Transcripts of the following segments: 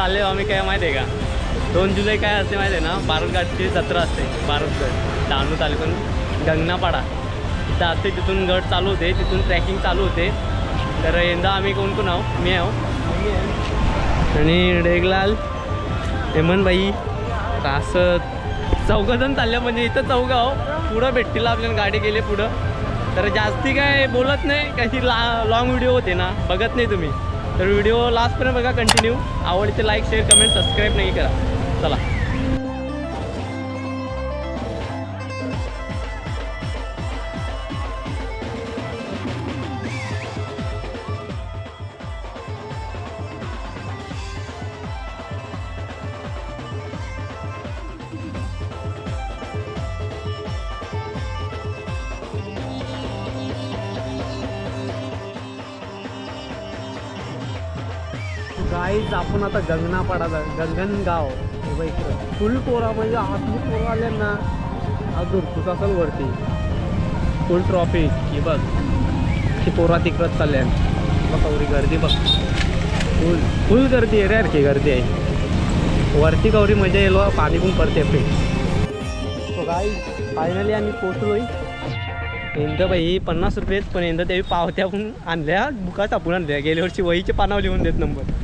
मित्रांनो चालले आम्ही काय माहिती आहे का? दोन जुलै काय असते माहिती आहे ना? बारतघाटची जत्रा असते. बारतगड डहाणू तालुक्यान गंगनापाडा. तिथं असते तिथून गड चालू होते तिथून ट्रॅकिंग चालू होते. तर यंदा आम्ही कोण कोण आहो मी आहो आणि डेगलाल हेमनबाई रासत. चौघजण चालले म्हणजे इथं चौघं आहो पुढं भेटतील आपल्याला गाडी गेले पुढं. तर जास्ती काय बोलत नाही काही ला लाँग व्हिडिओ होते ना बघत नाही तुम्ही. तर व्हिडिओ लास्टपर्यंत बघा कंटिन्यू आवडते लाईक शेअर कमेंट सबस्क्राईब नाही करा. चला. गाईज आपण आता गंगनापाडा गंगनगाव म्हणजे हे बघ इकडं. फुल पोरा म्हणजे आतली पोरं आल्या ना आज दुरपूस असेल वरती. फुल ट्रॉफिक ही बघ. ही पोरा तिकडंच चालल्या बघ कवरी गर्दी बघ. फुल फुल गर्दी आहे रे यार गर्दी आहे. वरती कवरी मजा येईल बा, पाणी पण पडते पे तो गाई फायनली आम्ही पोचलो यंदा बाई पन्नास रुपयेच पण यंदा त्यावेळी पावत्या पण आणल्या. बुका टापून आणल्या. गेल्या वर्षी वहीचे पानावर लिहून देत नंबर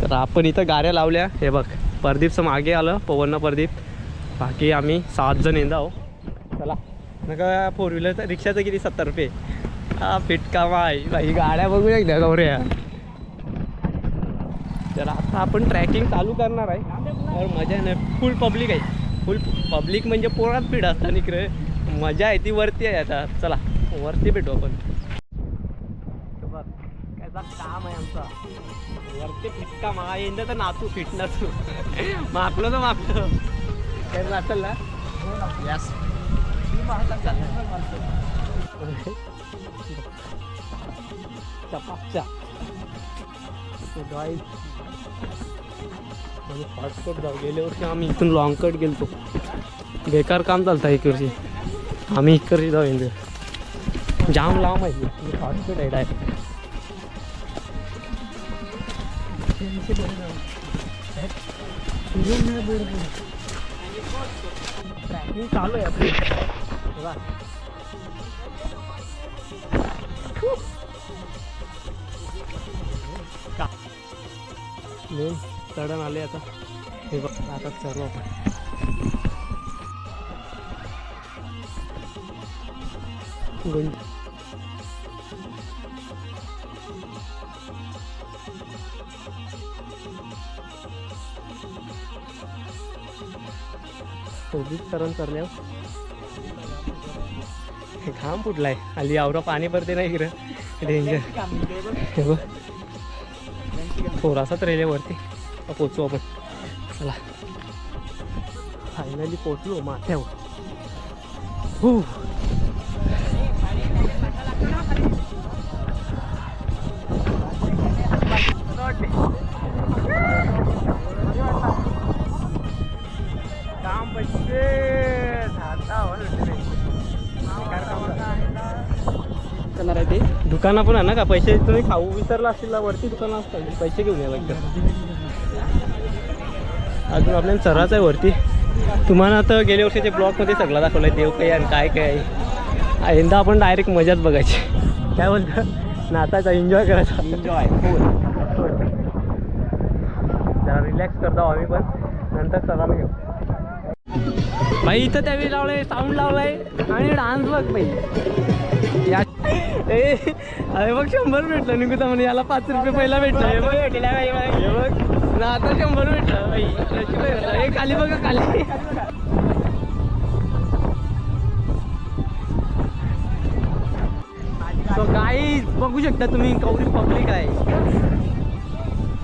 तर आपण इथं गाड्या लावल्या. हे बघ परदीपचं मागे आलं पवन परदीप. बाकी आम्ही सात जण यंदा आहो चला. नका फोर व्हीलर रिक्षाचं किती? सत्तर रुपये. हा फिटका माय. बाई गाड्या बघू एकदा गौऱ्या. तर आता आपण ट्रॅकिंग चालू करणार आहे. तर मजा नाही फुल पब्लिक आहे. फुल पब्लिक म्हणजे पोरात भीड असतात इकडे. मजा आहे ती वरती आहे आता. चला वरती भेटू आपण. काम आहे आमचा. वरती फिटका मा येईन तर नाचू तू. मापलं तर मापलं. काही नाचल ना? यस चपापचा गाईज फास्टकट जाऊ गेल्या वर्षी आम्ही इथून लॉंग कट गेलतो. बेकार काम चालतं एक वर्षी. आम्ही इकडची जाऊ येतो जाम लांब आहे. फास्टकट आहे डायरेक्ट ट्रॅकिंग चालू आहे आपली. बघा. मेन चढण आले आता. हे बघ आता चढलो आपण. गुंज शोधित सरण करल्यावर घाम फुटलाय आली आवरा पाणी पडते नाही इकडं. डेंजर थोडासाच रेल्वे वरती. पोचू आपण. चला. फायनली पोचलो माथ्यावर. हो करणार आहे ते दुकानं पण आहे ना का? पैसे तुम्ही खाऊ विसरला असतील ना, वरती दुकानं असतात. पैसे घेऊन या लागतात. अजून आपल्याला चराच आहे वरती. तुम्हाला आता गेल्या वर्षीच्या ब्लॉगमध्ये सगळं दाखवलं आहे देव काय आणि काय काय. आहे यंदा आपण डायरेक्ट मजाच बघायची. काय बोलतं? नाचायचा एन्जॉय करायचा. एन्जॉय जरा रिलॅक्स करतो आम्ही पण. नंतर चला घेऊ. भाई इथं त्यावेळी लावलंय साऊंड लावलाय आणि डान्स बघ बाई या अरे बघ शंभर भेटलं निघू म्हणे याला पाच रुपये पहिला भेटलं. हे बघ हे बघ. ना आता शंभर भेटलं. हे खाली बघा खाली. तो काही बघू शकता तुम्ही कवरी पब्लिक आहे.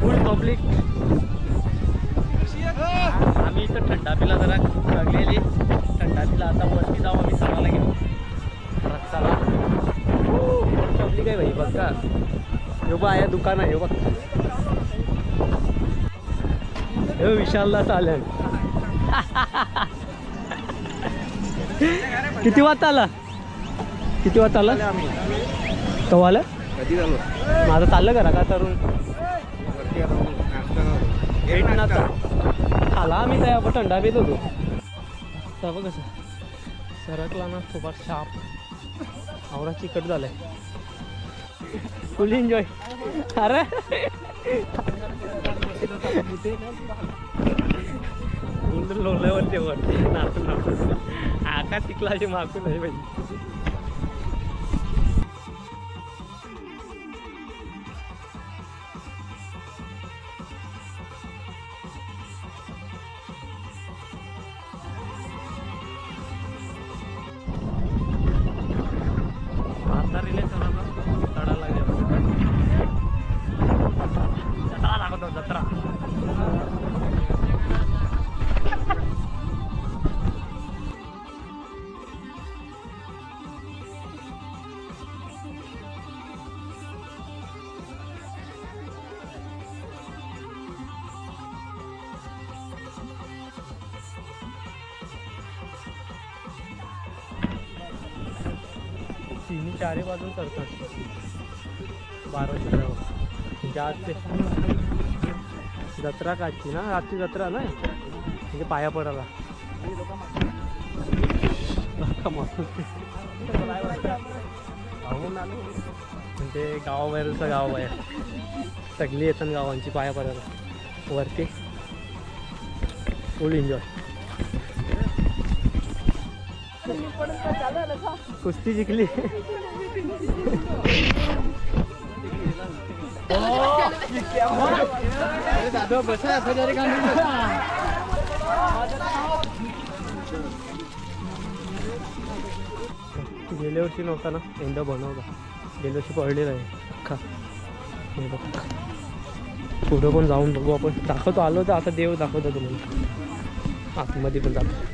फुल पब्लिक आम्ही इथं थंडा पिला जरा लागलेली. थंडा पिला आता वरती जाऊ आम्ही सणाला घेऊ पब्लिक आहे भाई बघ. का यो बा आहे दुकान आहे यो बघ. हे विशालला चालेल किती वाजता आला? किती वाजता आला? तो आलं? कधी झालो माझं चाललं करा का तरुण? नाचा खाला आम्ही त्या आपण थंडा होतो. तर बघ कसं सरकला ना सोबत शाप आवडा चिकट झालाय. फुल एन्जॉय अरे. लोल्यावरती वर नाचून नाचून आकाश मागून नाही पाहिजे तिन्ही बाजून करतात बाराशे म्हणजे आज ते जत्रा काची ना आजची जत्रा ना? म्हणजे पाया पडायला. म्हणजे गावाबाहेरचं गाव बाहेर सगळी येतात गावांची पाया पडायला. वरती. फुल एन्जॉय कुस्ती जिंकली. गेल्या वर्षी नव्हता ना? यंदा बनवला. गेल्या वर्षी पडलेला आहे. अख्खा हे बघ. पुढं पण जाऊन बघू आपण. दाखवतो आलो तर आता देव दाखवतो तुम्हाला. आतमध्ये पण जातो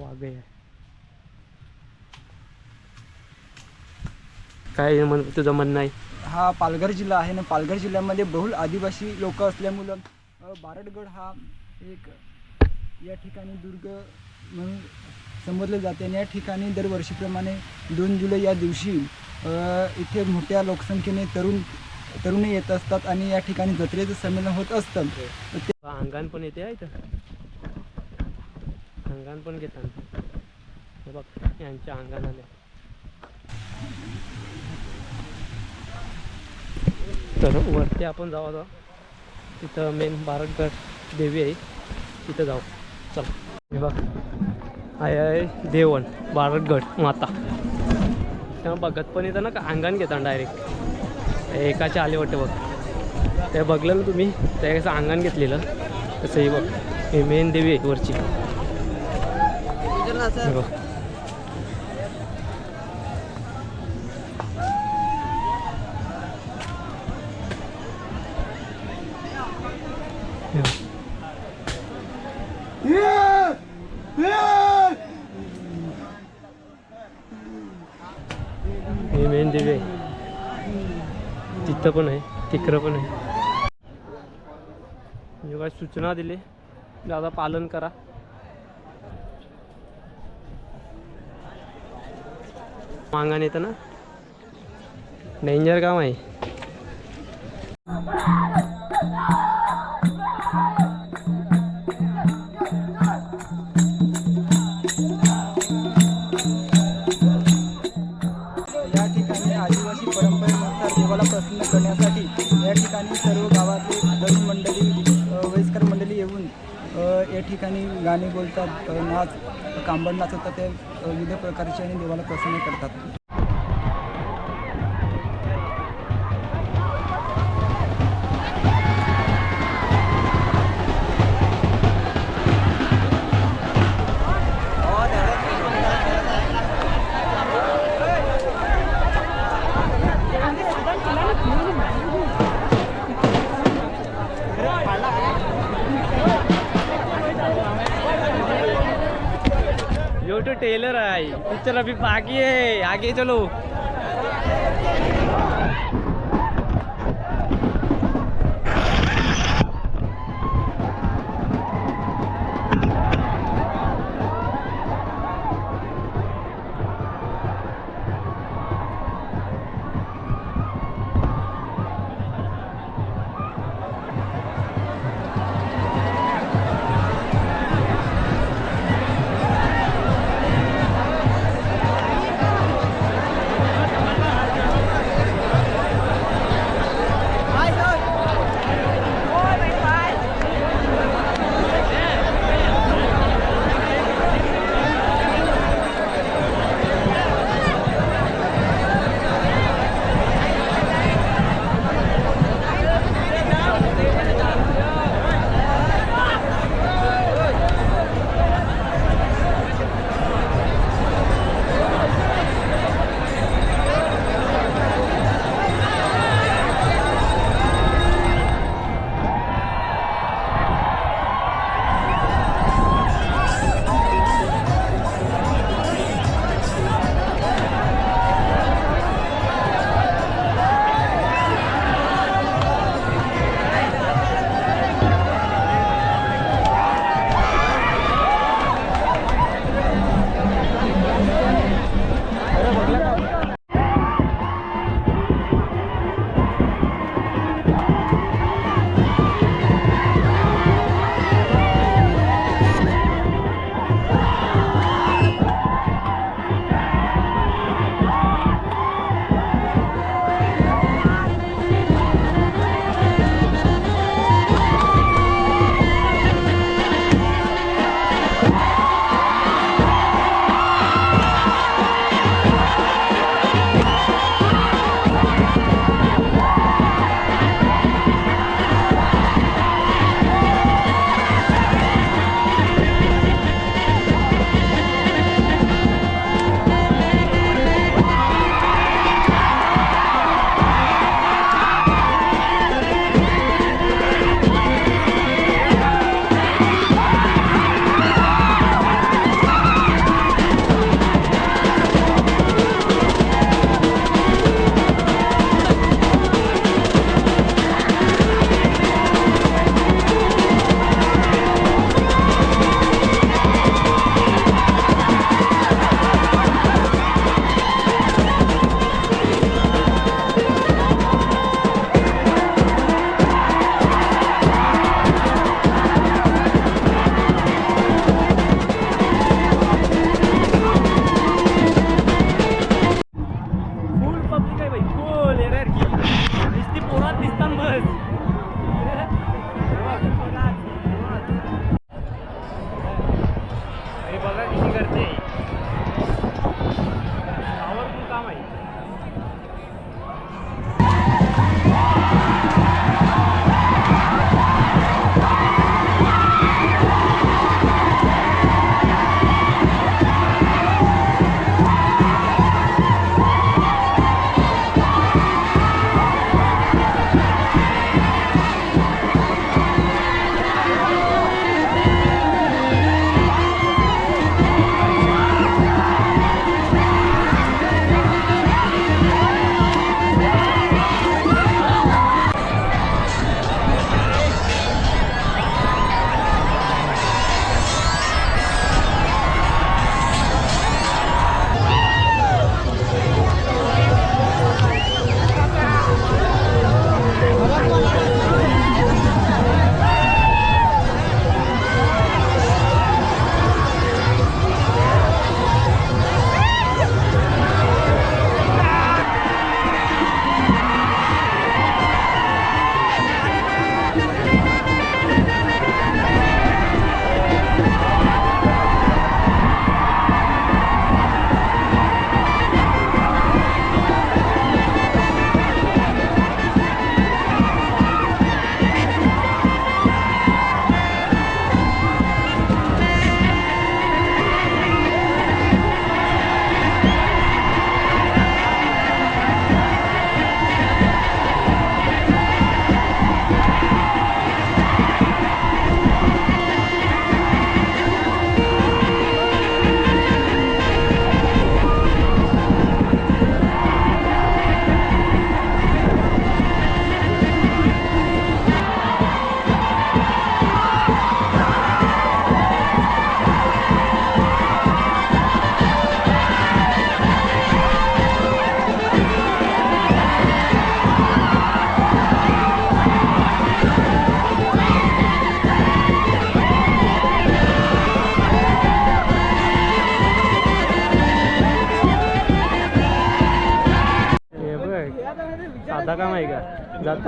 वाघ आहे काय म्हण तुझं म्हणणं आहे? हा पालघर जिल्हा आहे ना. पालघर जिल्ह्यामध्ये बहुल आदिवासी लोक असल्यामुळं अ, बारडगड हा एक या ठिकाणी दुर्ग म्हणून संबोधले जाते. आणि या ठिकाणी दरवर्षीप्रमाणे दोन जुलै या दिवशी अ, इथे मोठ्या लोकसंख्येने तरुण तरुणी येत असतात आणि या ठिकाणी जत्रेचं संमेलन होत असतं. तर ते अंगान पण येते आहे इथं. अंगान पण घेतात. हे बघ यांच्या अंगान आले तर वरती आपण जाऊ आता. तिथं मेन बारडगड देवी आहे. तिथं जाऊ. चल. हे बघ. आय आहे देवण बारडगड माता. तेव्हा बघत पण येतं ना का अंगान घेतात डायरेक्ट एकाचे आले वाटते बघ. ते बघलं ना तुम्ही त्या कसं अंगण घेतलेलं. तसं हे बघ. हे मेन देवी आहे वरची. बघ. हे मेन देवी. आहे तिथं पण आहे तिकडं पण आहे. जेव्हा सूचना दिली? दादा पालन करा. मांगान येतं ना? डेंजर काम आहे. नाच अ, नाच कांबड ते विविध प्रकारचे आणि देवाला प्रसन्न करतात. टेलर है पिक्चर अभी बाकी है आगे चलो.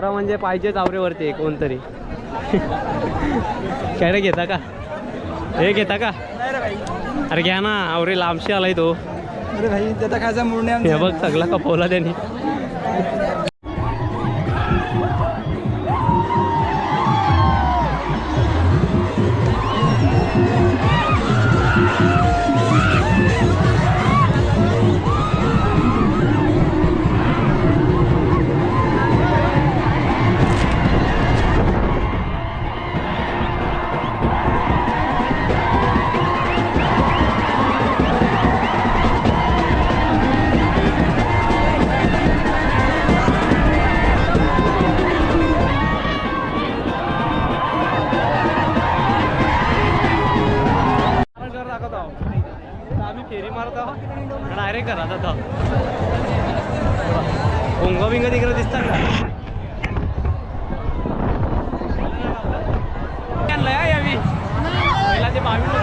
जत्रा म्हणजे पाहिजेच आवरेवरती कोणतरी. काय रे घेता का? हे घेता का? अरे घ्या ना आवरे लांबशी आलाय तो. अरे भाई त्याचा खायचा हे. बघ सगळा कपवला त्यांनी. फेरी मारत आहोत. डायरेक्ट करा आता भोंगा बिंग तिकडे दिसतात का? आणलंय यावी. पहिला ते बावीस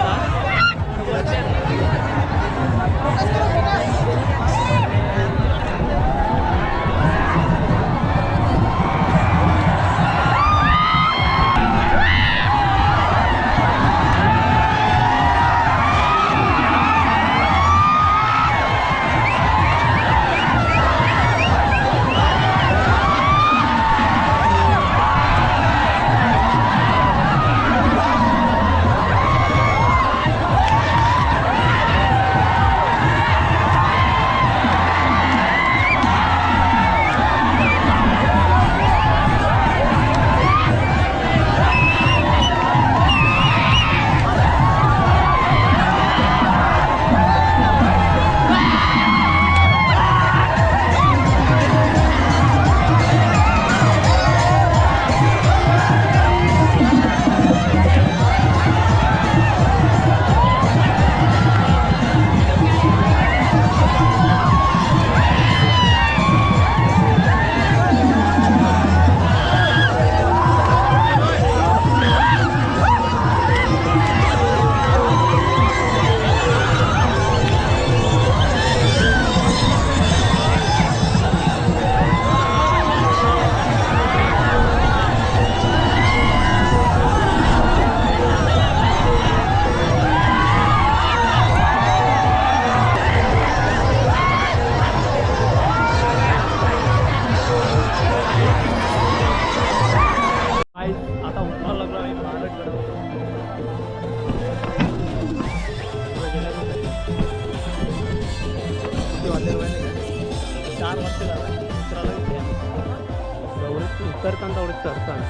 उतरताना तेवढं चढताना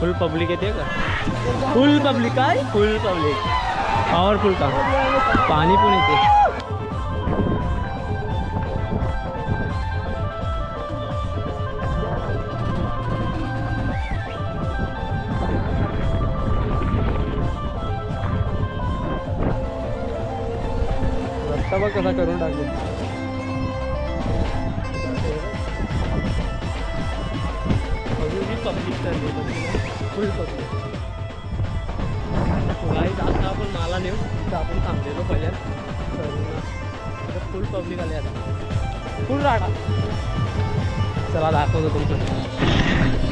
फुल पब्लिक येते का? फुल पब्लिक काय? फुल पब्लिक पॉवरफुल का? पाणी पण येते. कसा करून टाकले आता फुल राडा. चला दाखवतो तुमचं.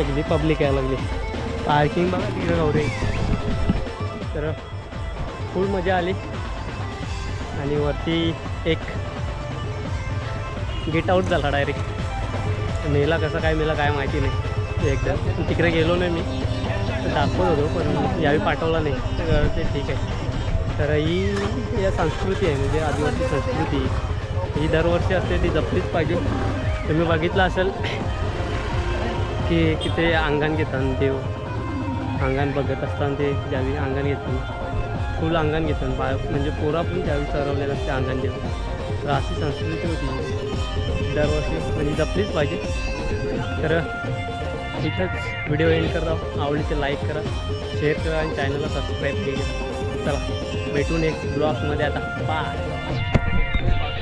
सगळी पब्लिक यायला लागली. पार्किंग बघा तिकडे गौरे तर फुल मजा आली. आणि वरती एक गेट आऊट झाला डायरेक्ट मेला कसं काय मेला काय माहिती नाही. एकदा तिकडे गेलो नाही मी. दाखवत होतो पण यावेळी पाठवला नाही. तर ते ठीक आहे. तर ही या संस्कृती आहे म्हणजे आदिवासी संस्कृती. ही दरवर्षी असते ती जपलीच पाहिजे. तुम्ही बघितलं असेल की किती अंगण घेतात देव. अंगण बघत असताना ते ज्यावेळी अंगण घेतात फुल अंगण घेतात बा म्हणजे पोरा पण त्यावेळी चरवलेलं असते अंगण देव तर अशी संस्कृती होती. दरवर्षी म्हणजे जपलीच पाहिजे. तर इथंच व्हिडिओ एंड करा. आवडीचे लाईक करा. शेअर करा आणि चॅनलला सबस्क्राईब केली. चला भेटून एक ब्लॉगमध्ये आता. बाय.